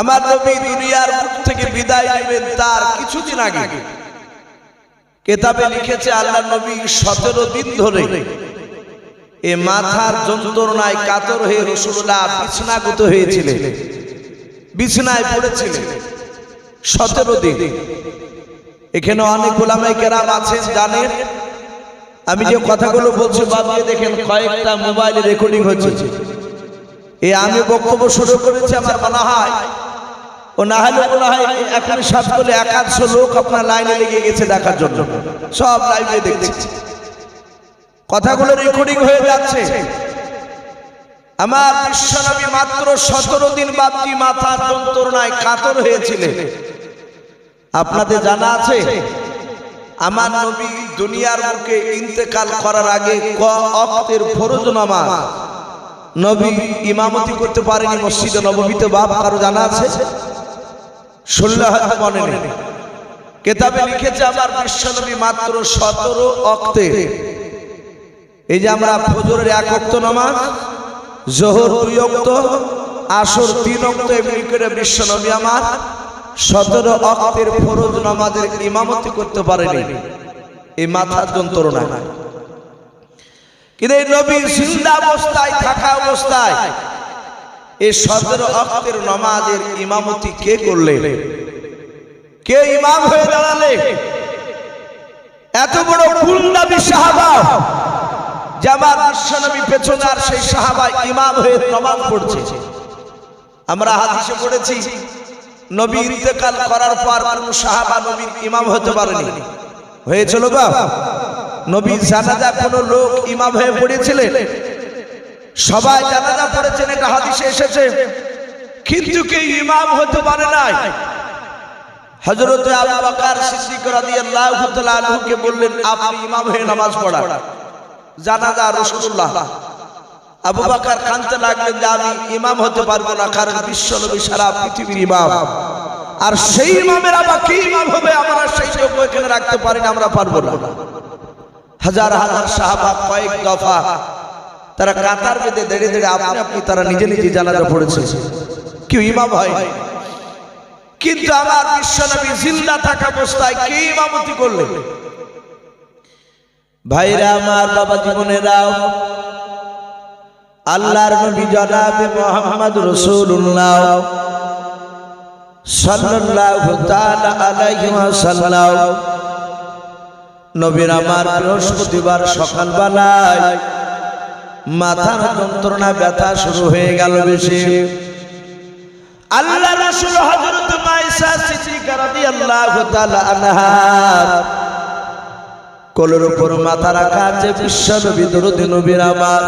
আমার নবী দুনিয়ার মুখ থেকে বিদায় নেবেন তার কিছুদিন আগে। কেতাবে লিখেছে, আল্লাহ নবী সতেরো দিন ধরে এ মাথার যন্ত্রণায় কাতর হয়ে রসুল্লাহ বিছনাগত হয়েছিলেন। বিছনায় পড়েছিলেন। সতেরো দিন। এখানে অনেক গোলামাই কেরাম আছেন, জানেন? আমি যে কথাগুলো বলছি বাবিয়ে দেখেন কয়েকটা মোবাইলে রেকর্ডিং হচ্ছে এ আমি বক্তব্য শুরু করেছি আমার মনে হয় ও না হলে মনে হয় এখন সাত বলে একাদশো লোক আপনার লাইনে লেগে গেছে দেখার জন্য। সব লাইভে দেখছে। কথাগুলো রেকর্ডিং হয়ে যাচ্ছে। আমার বিশ্বনবী মাত্র সতেরো দিন বাপটি মাথার যন্ত্রণায় কাতর হয়েছিলেন। আপনাদের জানা আছে, আমার নবী দুনিয়ার মুখে ইন্তেকাল করার আগে ক অক্তের ফরজ নামাজ নবী ইমামতি করতে পারেনি মসজিদে নবমীতে, বাপ কারও জানা আছে? হয়তো মনে নেই। কেতাবে লিখেছে, আমার বিশ্বনবী মাত্র সতেরো অক্তে। এই যে আমরা ফজরের এক অক্ত নামাজ, জোহর দুই অক্ত, আসর তিন অক্ত, এমনি করে বিশ্বনবী আমার সতেরো অক্তের ফরজ নামাজের ইমামতি করতে পারেনি। এই মাথার যন্ত্রণা। কিন্তু এই নবী জিন্দা অবস্থায়, থাকা অবস্থায়? এই সতেরো অক্তের নামাজের ইমামতি কে করলেন কে ইমাম হয়ে দাঁড়ালে? এত বড় কুল্লাবি সাহাবা জামার বিশ্বনবী পেছনে আর সেই সাহাবা ইমাম হয়ে নামাজ পড়ছে। আমরা হাদিসে পড়েছি, নবী ইন্তেকাল করার পর কোন সাহাবা নবীর ইমাম হতে পারেনি। হয়েছিল বা? নবী জানাজা কোন লোক ইমাম হয়ে পড়েছিলেন? সবাই জানাজা পড়েছেন এটা হাদিসে এসেছে। কিন্তু কে ইমাম হতে পারে নাই। হযরতে আবু বকর সিদ্দিক রাদিয়াল্লাহু তাআলা আনহুকে বললেন, আপনি ইমাম হয়ে নামাজ পড়া জানাজা রাসূলুল্লাহ। আবু বকর কানতে লাগলেন যে আমি ইমাম হতে পারব না, কারণ বিশ্ব নবী সারা পৃথিবীর ইমাম। আর সেই ইমামের আবার কি ইমাম হবে, আমরা সেই যোগ্য এখানে রাখতে পারি না, আমরা পারব না। হাজার হাজার সাহাবা কয়েক দফা তারা কাতার বেঁধে দেড়ে দেড়ে আপনি আপনি তারা নিজে নিজে জানাজা পড়েছে। কেউ ইমাম হয়। কিন্তু আমার বিশ্বনবী জিন্দা থাকা অবস্থায় কে ইমামতি করলেন ভাইরা আমার বাবা জীবনেরাও আল্লাহর নবী জনাবে মোহাম্মদ রাসূলুল্লাহ সাল্লাল্লাহু তাআলা আলাইহি ওয়াসাল্লাম। নবীর আমার বৃহস্পতিবার সকালবেলায় মাথার যন্ত্রণা, ব্যথা শুরু হয়ে গেল বেশি। আল্লাহ রাসূল হযরত মাইসা সিদ্দিকা রাদিয়াল্লাহু তাআলা আনহা কোলের উপর মাথা রাখা আছে বিশ্ব নবী দরুদ নবীর আমার।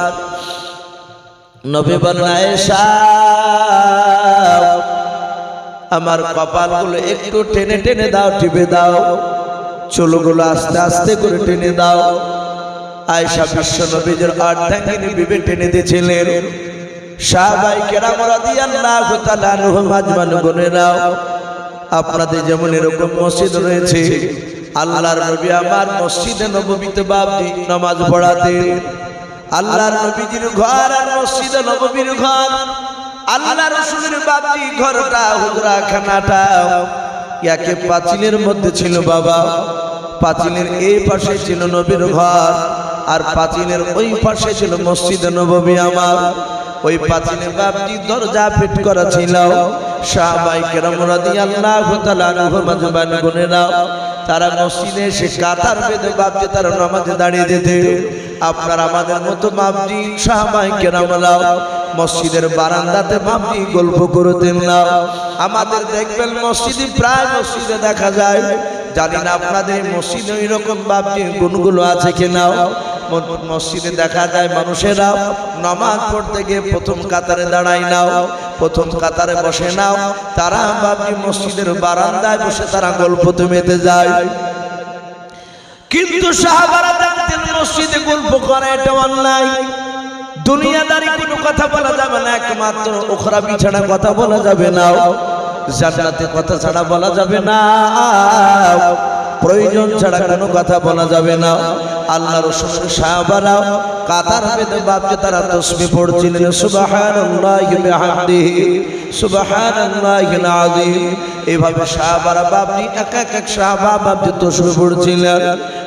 নবী বলেন আয়েশা, আমার কপালগুলো একটু টেনে টেনে দাও, টিপে দাও। চুলগুলো আস্তে আস্তে করে টেনে দাও। আয়েশা বিশ্ব নবীদের অর্ধাঙ্গিনী বিবে টেনে দিয়েছিলেন। গুনেরাও আপনাদের যেমন এরকম মসজিদ রয়েছে, আল্লাহর নবী আমার মসজিদে নববীতে বাপজি নামাজ পড়াতেন। আল্লাহর নবীজির ঘর আর মসজিদে নববীর ঘর আল্লাহ রসুলের বাপজি ঘরটা হুজরা খানাটা একে পাঁচিলের মধ্যে ছিল বাবা। পাঁচিলের এই পাশে ছিল নবীর ঘর, আর পাঁচিলের ওই পাশে ছিল মসজিদে নববী আমার। ওই পাঁচিলে বাপটি দরজা ফিট করা ছিল। সাহাবাই কেরাম রাদিয়াল্লাহু তাআলা আনহুম আজমাইন গুনেরা তারা মসজিদে এসে কাতার বেঁধে বাপটি তারা নামাজে দাঁড়িয়ে দিতে। আপনার আমাদের মতো বাপটি সাহাবাই কেরামরাও মসজিদের বারান্দাতে ভাবি, গল্প করতেন না। আমাদের দেখবেন মসজিদে প্রায় মসজিদে দেখা যায়। জানি না আপনাদের মসজিদে ওই রকম বাপটি গুণগুলো আছে কিনা। মসজিদে দেখা যায় মানুষেরা নামাজ পড়তে গিয়ে প্রথম কাতারে দাঁড়াই নাও প্রথম কাতারে বসে নাও তারা ভাবি মসজিদের বারান্দায় বসে তারা গল্প মেতে যায়। কিন্তু সাহাবারা জানতেন মসজিদে গল্প করা এটা অন্যায়। দুনিয়াদারি কোনো কথা বলা যাবে না, একমাত্র ওখরা বিছানা কথা বলা যাবে না, জান্নাতে কথা ছাড়া বলা যাবে না, প্রয়োজন ছাড়া কোনো কথা বলা যাবে না। আল্লাহ রসুলের সাহাবারাও কাতার বেঁধে বাপকে তারা তসবি পড়ছিলেন, সুবহানাল্লাহি বিহামদিহি সুবহানাল্লাহিল আযীম এভাবে সাহাবারা বাপনি এক এক সাহাবা বাপজি তসবি পড়ছিলেন।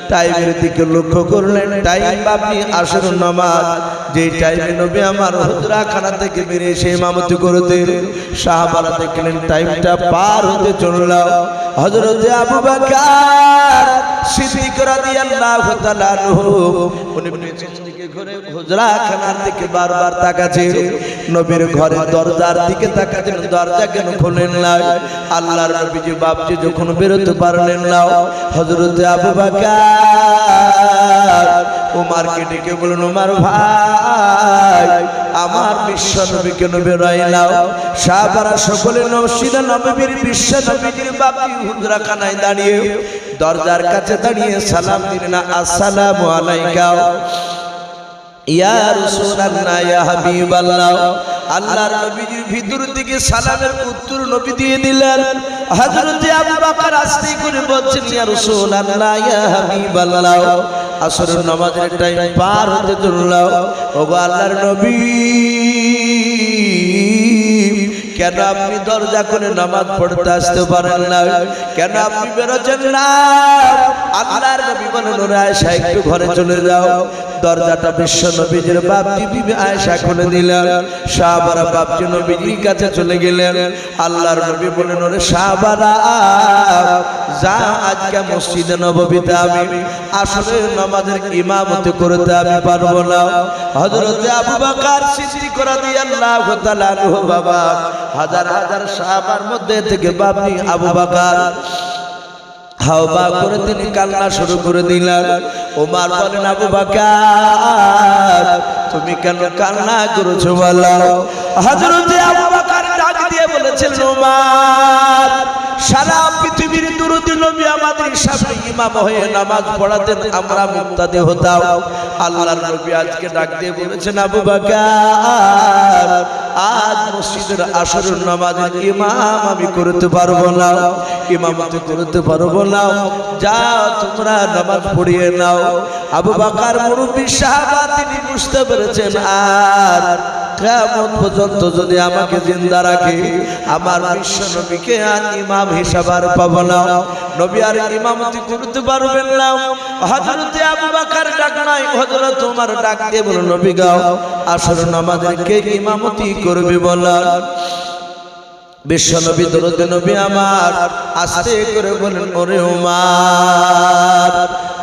টাইমের দিকে লক্ষ্য করলেন টাইম আপনি আসর নামাজ যে টাইমে নবী আমার হুজরাখানা থেকে বেরিয়ে সে ইমামতি করতেন সাহাবারা দেখলেন টাইমটা পার হতে চলল। হযরতে আবু বকর সিদ্দিক রাদিয়াল্লাহু তাআলা আনহু, উনি পেছন দিকে ঘুরে হুজরাখানার দিকে বারবার তাকাচ্ছে নবীর ঘরের দরজার দিকে তাকাচ্ছেন, দরজা কেন খোলেন না? আল্লাহর নবীজি বাপজি যখন বেরোতে পারলেন না, হযরতে আবু বকর উমারকে ডেকে বলুন উমার ভাই আমার বিশ্ব নবীকে নবী রইলাও। সাহাবারা সকলে নবসিদা নবীর বিশ্ব নবীর বাপি হুজরা দাঁড়িয়ে দরজার কাছে দাঁড়িয়ে সালাম দিলেন, আসসালামু আলাইকা। আল্লাহর নবী, কেন আপনি দরজা করে নামাজ পড়তে আসতে পারেন না? কেন আপনি বেরোচ্ছেন না? আল্লাহর নবী বলেন, ওরে একটু ঘরে চলে যাও। দরজাটা বিশ্ব নবীজির বাপজি বিবি আয়েশা খুলে দিলেন। সাহাবারা বাপজি নবীজির কাছে চলে গেলেন। আল্লাহর নবী বলেন ওরে সাহাবারা যা আজকে মসজিদে নববীতে আমি আসলে নামাজের ইমামতি করতে আমি পারব না। হযরতে আবু বকর সিদ্দিক রাদিয়াল্লাহু তাআলা বাবা, হাজার হাজার সাহাবার মধ্যে থেকে বাপনি আবু বকর হাওবা করে তিনি কান্না শুরু করে দিলেন ওমার বলেন, আবু বাকার, তুমি কেন কান্না করেছ বলো? হযরতে আবু বাকার ডাক দিয়ে বলেছিলেন, ওমার সারা পৃথিবীর দুরুদি নবী আমাদের সামনে ইমাম হয়ে নামাজ পড়াতেন, আমরা মুক্তাদি হতাম। আল্লাহর নবী আজকে ডাক দিয়ে বলেছেন, আবু বাকার, আজ মসজিদের আসরের নামাজের ইমাম আমি করতে পারব না। ইমামতি করতে পারব না। যা তোমরা নামাজ পড়িয়ে নাও। আবু বাকার মুরব্বী সাহাবা তিনি বুঝতে পেরেছেন, আর কেমন পর্যন্ত যদি আমাকে জিন্দা রাখে, আমার বিশ্ব নবীকে আর ইমাম হিসাব আর পাবো না। নবী আর ইমামতি করতে পারবেন না। হযরতে আবু বকর ডাক নাই, হযরত তোমার ডাক দিয়ে বলো নবী গাও আসর নামাজের কে ইমামতি করবে বলার বিশ্ব নবী, দরদ নবী আমার। আস্তে করে বলেন, ওরে উমার,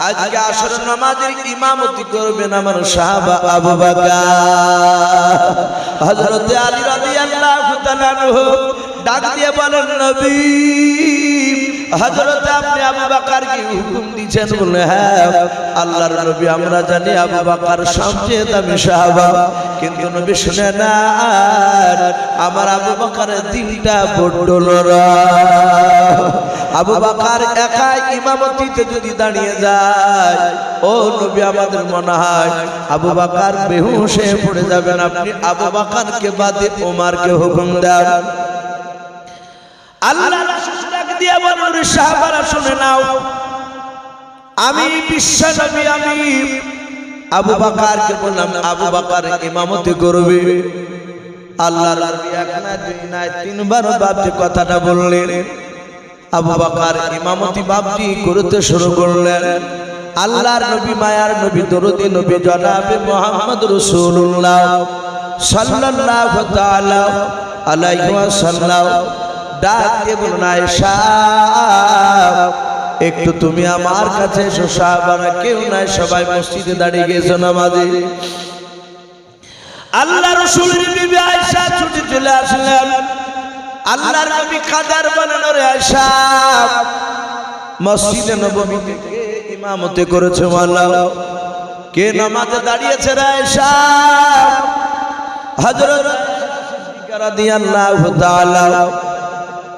আজকে আসর নামাজের ইমামতি করবেন আমার সাহাবা আবু বকর। হযরতে আলী রাদিয়াল্লাহু তাআলা ডাক দিয়ে বলেন, নবী, হযরত আপনি আবু বকর কি হুকুম দিয়েছেন বলে হ্যাঁ আল্লাহর নবী, আমরা জানি আবু বকর সবচেয়ে দামি সাহাবা। কিন্তু নবী শুনে না আমার আবু বকরের তিনটা বড়রা আবু বকর একা ইমামতিতে যদি দাঁড়িয়ে যায়, ও নবী আমাদের মনে হয়, আবু বকর বেহুশ পড়ে যাবেন। আপনি আবু বকরকে বাদে ওমরকে হুকুম দেন। কথাটা বললেন। আবু বাকার ইমামতি বাপজি করতে শুরু করলেন। আল্লাহর নবী, মায়ার নবী দরদি নবী, জনাবে মোহাম্মদ রাসূলুল্লাহ সাল্লাল্লাহু তাআলা আলাইহি ওয়াসাল্লাম। ডাক দিয়ে বলুন একটু তুমি আমার কাছে এসো, সাহাবারা কেউ নাই, সবাই মসজিদে দাঁড়িয়ে গেছো নামাজে। আল্লাহ রসুলের বিবি আয়েশা ছুটে চলে আসলেন। আল্লাহর নবী কাদার বানানো রে আয়েশা, মসজিদে নববীতে কে ইমামতে করেছে আল্লাহ কে নামাজে দাঁড়িয়েছে রে আয়েশা? হযরত রাদিয়াল্লাহু তাআলা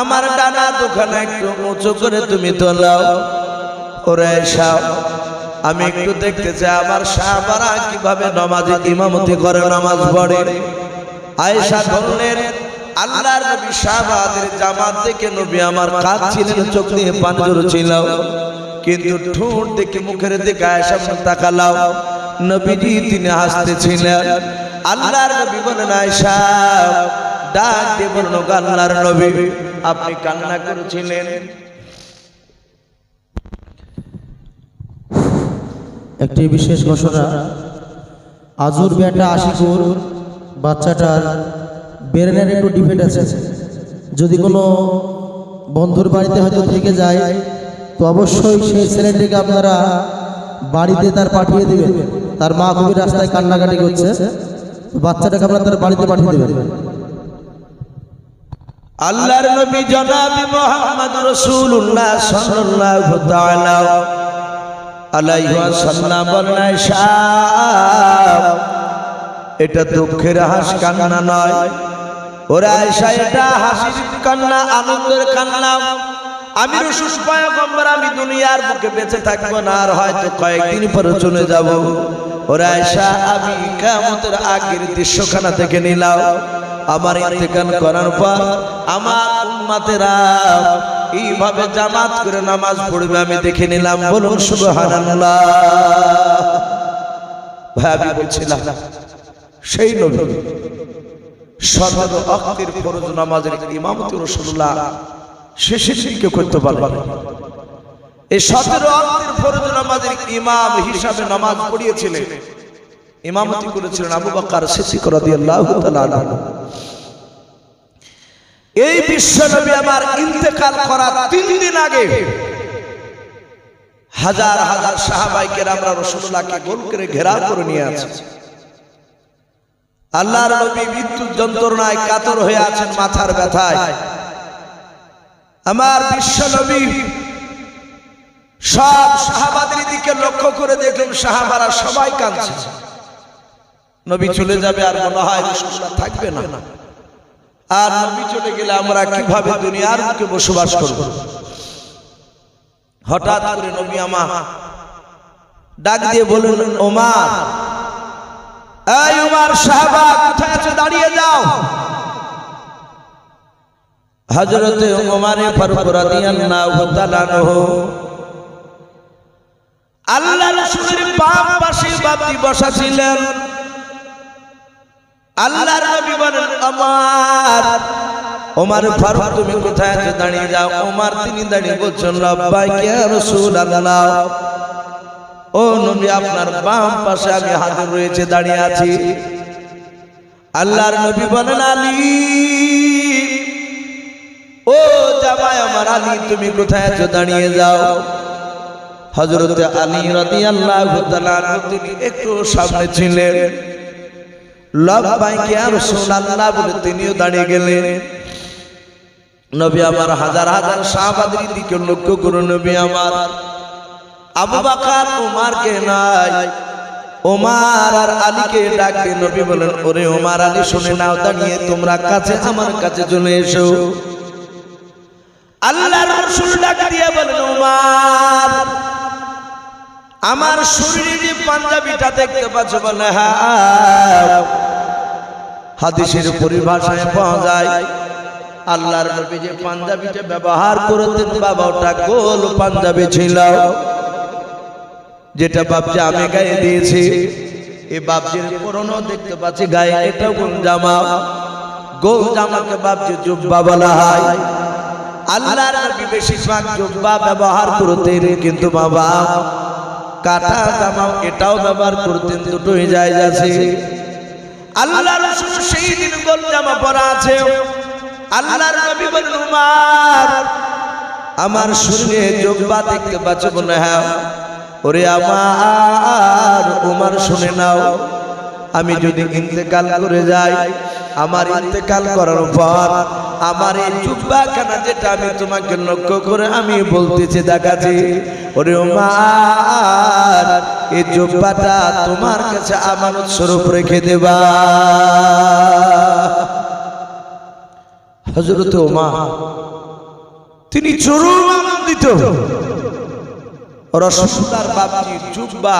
আমার ডানা দুখানা একটু উঁচু করে তুমি তোলাও। ওরে আয়েশা আমি একটু দেখতে চাই আমার সাহাবারা কীভাবে নামাজে ইমামতি করে, নামাজ পড়ে। আয়েশা বললেন, আল্লাহর নবী সাহাবাদের জামাত দেখে নবী আমার কাজ ছিলেন, চোখ দিয়ে পানি ছিল কিন্তু ঠোঁট দেখে মুখের দিকে আয়েশা তাকালাও নবীজি তিনি হাসতেছিলেন। আল্লাহর নবী বলেন, আয়েশা, ডাক দিয়ে বলল আল্লাহর নবী আপনি কান্না করেছিলেন? একটি বিশেষ ঘোষণা আজুর বেটা আশিকুর বাচ্চাটার ব্রেনের একটু ডিফেক্ট আছে। যদি কোনো বন্ধুর বাড়িতে হয়তো থেকে যায়, তো অবশ্যই সেই ছেলেটিকে আপনারা বাড়িতে তার পাঠিয়ে দেবেন। তার মা খুবই রাস্তায় কান্নাকাটি করছে বাচ্চাটাকে আপনারা তার বাড়িতে পাঠিয়ে দেবেন। আল্লাহর নবী জনাব মোহাম্মদ রাসূলুল্লাহ সাল্লাল্লাহু তাআলা আলাইহি ওয়াসাল্লাম বলেন এটা দুঃখের হাস কান্না নয়। ওরে আয়েশা, এটা হাসির কান্না, আনন্দের কান্না। আমি রসুল পয়গম্বর আমি দুনিয়ার বুকে বেঁচে থাকব না আর হয়তো কয়েকদিন পরে চলে যাব। ওরে আয়েশা আমি কিয়ামতের আগের দৃশ্যখানা থেকে নিলাম। আমার ইন্তেকাল করার পর আমার উম্মতেরা এইভাবে জামাত করে নামাজ পড়বে আমি দেখে নিলাম বলুন সুবহানাল্লাহ। ভাই আমি বলছিলাম সেই নবী সতেরো অক্তের ফরজ নামাজের ইমামতি রসুল্লাহ শেষে দিকে করতে পারবে এই সতেরো অক্তের ফরজ নামাজের ইমাম হিসাবে নামাজ পড়িয়েছিলেন। ইমামতি করেছিলেন আবু বকর সিদ্দিক রাদিয়াল্লাহু তাআলা এই বিশ্বনবী আমার ইন্তেকাল করার তিন দিন আগে হাজার হাজার সাহাবাইকে আমরা রসুল্লাহকে গোল করে ঘেরাও করে নিয়ে আছি। আল্লাহর নবী মৃত্যুর যন্ত্রণায় কাতর হয়ে আছেন মাথার ব্যথায়। আমার বিশ্ব নবী সব সাহাবাদের দিকে লক্ষ্য করে দেখলেন সাহাবারা সবাই কাঁদছে। নবী চলে যাবে আর মনে হয় থাকবে না। আর নবী চলে গেলে আমরা কীভাবে দুনিয়ার বুকে বসবাস করব? হঠাৎ করে নবী আমা ডাক দিয়ে বলুন ওমার এই উমার সাহাবা কোথায় আছে? দাঁড়িয়ে যাও। হযরতে ওমারে ফারুক রাদিয়াল্লাহু তাআলা আনহু, আল্লাহ রাসূলের বাম পাশে বাপটি বসা ছিলেন। আল্লাহর নবী বলেন আমার ওমর ফারুক তুমি কোথায় আছো? দাঁড়িয়ে যাও। ওমর তিনি দাঁড়িয়ে বলছেন লব্বাইক ইয়া রাসূলুল্লাহ? ও নবী, আপনার বাম পাশে আমি হাজির রয়েছে, দাঁড়িয়ে আছি। আল্লাহর নবী বলেন, আলী ও জামাই আমার আলী, তুমি কোথায় আছো? দাঁড়িয়ে যাও। হযরত আলী তাআলা আনহু, তিনি একটু সামনে ছিলেন। লব্বাইক ইয়া রাসূলুল্লাহ বলে তিনিও দাঁড়িয়ে গেলেন। নবী আমার হাজার হাজার সাহাবাদের দিকে লক্ষ্য করুন নবী আমার। আবু বাকার, উমারকে নাই। ওমার আর আলীকে ডাক নবী বলেন, ওরে ওমার আলী, শুনে নাও দাঁড়িয়ে, তোমরা কাছে, আমার কাছে চলে এসো। আল্লাহ রাসূল ডাক দিয়ে বলেন ওমার আমার শরীরে পাঞ্জাবিটা দেখতে পাচ্ছ, বলে হ্যাঁ। হাদিসের পরিভাষায় পাওয়া যায়, আল্লাহর নবী যে পাঞ্জাবিটা ব্যবহার করতেন, বাবা, ওটা গোল পাঞ্জাবি ছিল। যেটা বাপজি আমি গায়ে দিয়েছি এই বাপজির পুরনো দেখতে পাচ্ছি, গায়ে এটাও কোন জামা। গোল জামাকে বাপজি জুব্বা বলা হয়। আল্লাহর নবী বেশিরভাগ জুব্বা ব্যবহার করতেন কিন্তু বাবা। কাটা জামা এটাও ব্যবহার করতেন, দুটোই যায় যাচ্ছে আল্লাহ রাসূল সেই দিন গোল জামা পরা আছে। আল্লাহর নবী বলেন, উমার, আমার শরীরে জুব্বা দেখতে পাচ্ছ মনে হ্যাঁ। ওরে আমার, উমার, শুনে নাও। আমি যদি ইন্তেকাল করে যাই আমার ইন্তেকাল করার পর আমার এই জুব্বা খানা যেটা আমি তোমাকে লক্ষ্য করে আমি বলতেছি দেখাচ্ছি ওরে ওমার এই জুব্বাটা তোমার কাছে আমানত স্বরূপ রেখে দেবা। হজরত ওমা তিনি চরম আনন্দিত। রসুলার বাপজি জুব্বা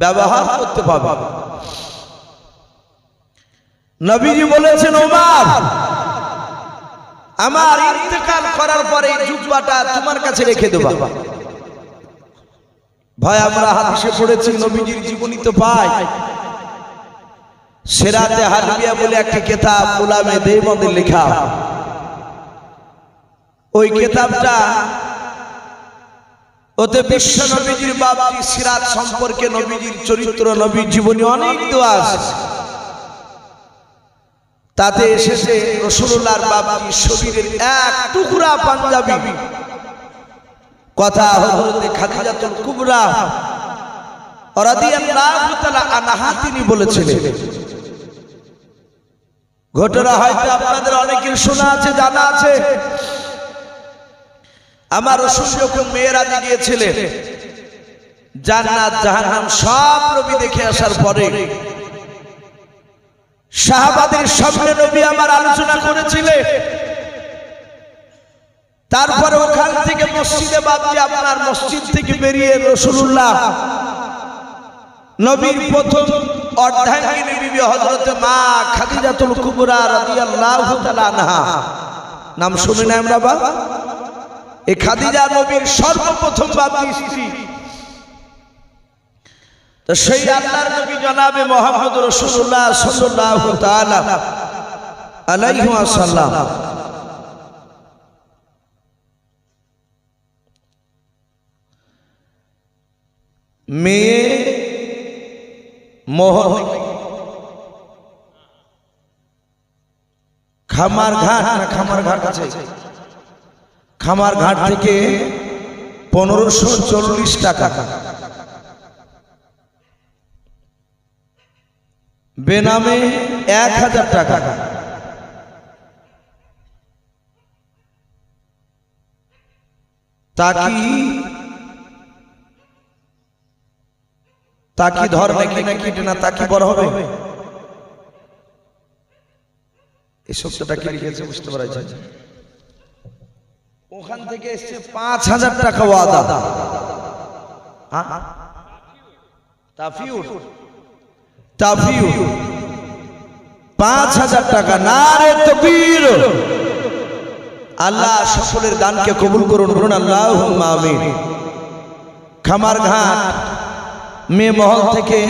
ব্যবহার করতে পাবে নবীজি বলেছেন, ওমার, আমার ইন্তেকাল করার পরে জুব্বাটা তোমার কাছে রেখে দেবা। ভাই আমরা হাদিসে পড়েছি, নবীজির জীবনী তো পাই। সেরাতে হাদিয়া বলে একটি কেতাব গোলামে দেবদের লেখা। ওই কেতাবটা ওতে বিশ্ব নবীজির বাবাজি সিরাত সম্পর্কে নবীজির চরিত্র, নবীর জীবনী অনেক দোয়া আছে। তাতে এসেছে রসুল্লাহর বাবাজি শরীরের এক টুকরা পাঞ্জাবি। কথা খাদিজাতুল কুবরা তিনি বলেছিলেন, ঘটনা হয়তো আপনাদের অনেকের শোনা আছে, জানা আছে। আমার রসুল যখন মেয়েরাজে গিয়েছিলেন জান্নাত, জাহান্নাম সব নবী দেখে আসার পরে শাহবাদের সামনে নবী আমার আলোচনা করেছিলেন। তারপরে ওখান থেকে মসজিদে বাবজি আপনার মসজিদ থেকে বেরিয়ে রসুল্লাহ নবীর প্রথম অর্ধাঙ্গিনী বিবি হযরতে মা খাদিজাতুল কুবরা রাদিয়াল্লাহু নাম শুনি না আমরা বা খাদিজা নবীর সর্বপ্রথম বাবজি স্ত্রী তো সেই আল্লাহর নবী জনাবে মোহাম্মদ আলাইহি ওয়াসাল্লাম। মেয়ে মোহন খামার ঘাট খামার ঘাট আছে? খামার ঘাট থেকে পনেরোশো চল্লিশ টাকা। বেনামে এক হাজার টাকা। তাকি তাকি ধর নাকি নাকি না তাকি বড় হবে? এই শব্দটা কি লিখেছে বুঝতে পারা যায় ওখান থেকে এসছে পাঁচ হাজার টাকা ওয়াদা। পাঁচ হাজার টাকা। না রে তকবীর। আল্লাহ সকলের দানকে কবুল করুন, বলুন আল্লাহ খামার ঘাট, মেয়ে মহল থেকে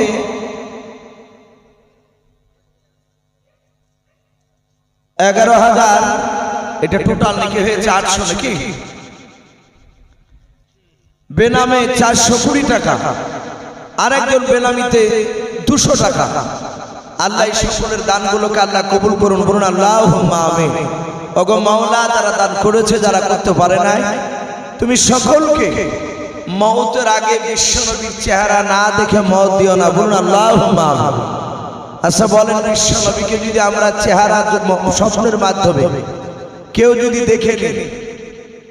এগারো হাজার এটা টোটাল নাকি? হয়েছে আটশো নাকি? বেনামে চারশো কুড়ি টাকা। আর একজন বেনামিতে দুশো টাকা। আল্লাহ সকলের দানগুলোকে আল্লাহ কবুল করুন বলুন আল্লাহ আমি ওগো মাওলা যারা দান করেছে যারা করতে পারে নাই তুমি সকলকে মৌতের আগে বিশ্বনবীর চেহারা না দেখে মত দিও না বলুন আল্লাহ আচ্ছা বলেন বিশ্বনবীকে যদি আমরা চেহারা স্বপ্নের মাধ্যমে কেউ যদি দেখে নিন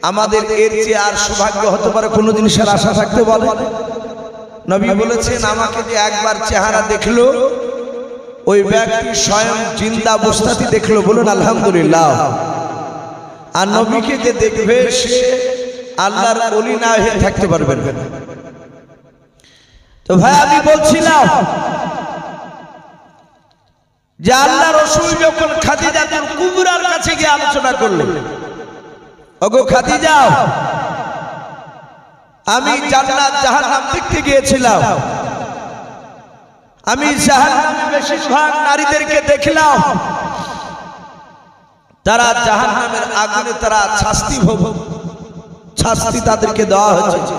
আমাদের এর চেয়ে আর সৌভাগ্য হতে পারে কোনো জিনিসের আশা থাকতে বলে নবী বলেছেন, আমাকে যে একবার চেহারা দেখল, ওই ব্যক্তি স্বয়ং জিন্দা অবস্থাতে দেখল। বলুন, আলহামদুলিল্লাহ। আর নবীকে যে দেখবে, সে আল্লাহর অলি না হয়ে থাকতে পারবেন তো ভাই, আমি বলছিলাম যে আল্লাহ রসুল যখন খাদিজাতুল গিয়ে আলোচনা করলেন ওগো খাদিজা আমি জান্নাত জাহান্নাম দেখতে গিয়েছিলাম। আমি জাহান্নামে বেশিরভাগ নারীদেরকে দেখলাম। তারা জাহান্নামের আগুনে তারা শাস্তি ভোগ শাস্তি তাদেরকে দেওয়া হচ্ছে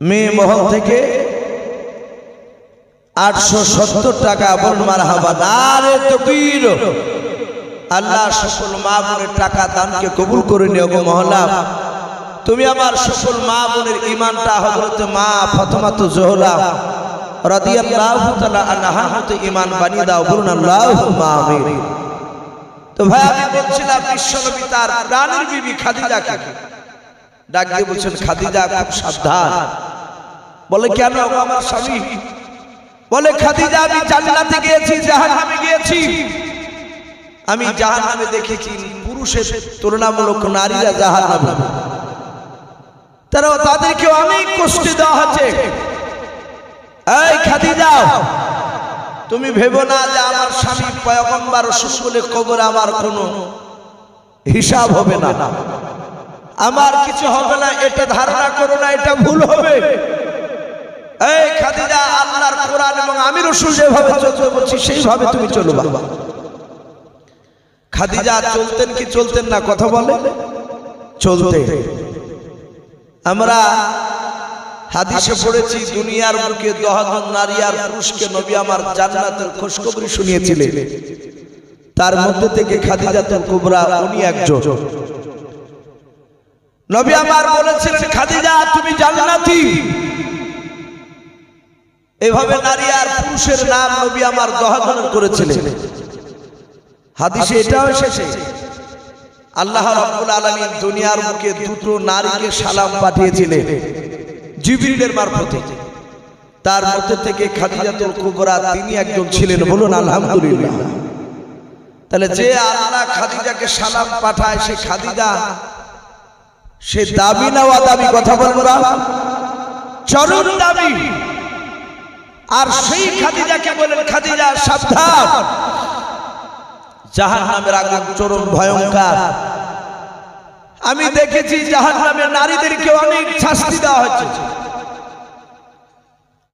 মেয়ে মহল থেকে আটশো সত্তর টাকা বলুন মার হাবা আরে তকবীর। আল্লাহ মা টাকা কবুল করে গো তুমি আমার মা ইমানটা মা হতে ঈমান বানিয়ে দাও বলুন তো ভাই বলছিলাম, বিশ্বনবী ডাক দিয়ে বলছেন, খাদিজা, খুব সাবধান। বলে, কেন আমার স্বামী? বলে, খাদিজা, আমি জান্নাতে গিয়েছি, জাহান্নামে গিয়েছি। আমি জাহান্নামে দেখেছি পুরুষের তুলনামূলক নারীরা জাহান্নামে। তারা তাদেরকে অনেক কষ্ট দেওয়া হচ্ছে। এই খাদিজা, তুমি ভেবো না যে আমার স্বামী পয়গম্বর সুসুলে কবর আমার কোনো হিসাব হবে না। আমার কিছু হবে না, এটা ধারণা করো না, এটা ভুল হবে। এই খাদিজা, আল্লাহর কোরআন এবং আমি রসুল যেভাবে চলতে বলছি সেইভাবে তুমি চলো বাবা খাদিজা, চলতেন কি চলতেন না, কথা বলে? চলতে। আমরা হাদিসে পড়েছি, দুনিয়ার বুকে দহজন নারী আর পুরুষকে নবী আমার জান্নাতের খুশখবরি শুনিয়েছিলেন। তার মধ্যে থেকে খাদিজাতুল কুবরা, উনি একজন। নবী আমার বলেছিলেন খাদিজা, তুমি জান্নাতি। এভাবে নারী আর পুরুষের নাম নবী আমার দহজন করেছিলেন। হাদিসে এটাও এসেছে, আল্লাহ রাব্বুল আলামিন দুনিয়ার বুকে দুটো নারীকে সালাম পাঠিয়েছিলেন জিবরিলের মারফতে। তার মধ্যে থেকে খাদিজাতুল কুবরা তিনি একজন ছিলেন বলুন আলহামদুলিল্লাহ। তাহলে যে আল্লাহ খাদিজাকে সালাম পাঠায়, সে খাদিজা, সে দাবি না দাবি কথা বলব না? চরম দাবি আর সেই খাদিজাকে বলেন, খাদিজা, সাবধান। জাহান নামের আগুন চরম ভয়ঙ্কর। আমি দেখেছি জাহান নামের নারীদেরকে অনেক শাস্তি দেওয়া হচ্ছে